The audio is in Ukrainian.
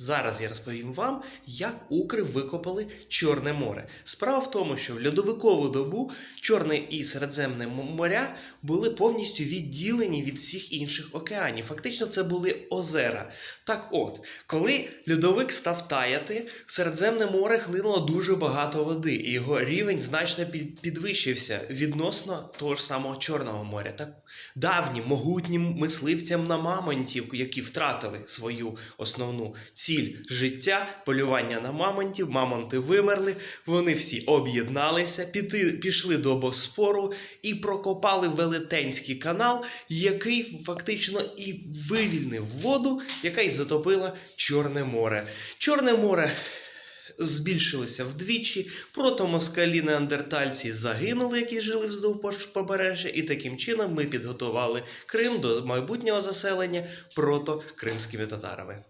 Зараз я розповім вам, як укри викопали Чорне море. Справа в тому, що в льодовикову добу Чорне і Середземне моря були повністю відділені від всіх інших океанів. Фактично, це були озера. Так от, коли льодовик став таяти, в Середземне море хлинуло дуже багато води, і його рівень значно підвищився відносно того ж самого Чорного моря. Так давнім могутнім мисливцям на мамонтів, які втратили свою основну ціль життя, полювання на мамонтів, мамонти вимерли, вони всі об'єдналися, піти, пішли до Боспору і прокопали велетенський канал, який фактично і вивільнив воду, яка й затопила Чорне море. Чорне море. Збільшилося вдвічі, протомоскалі неандертальці загинули, які жили вздовж побережжя, і таким чином ми підготували Крим до майбутнього заселення протокримськими татарами.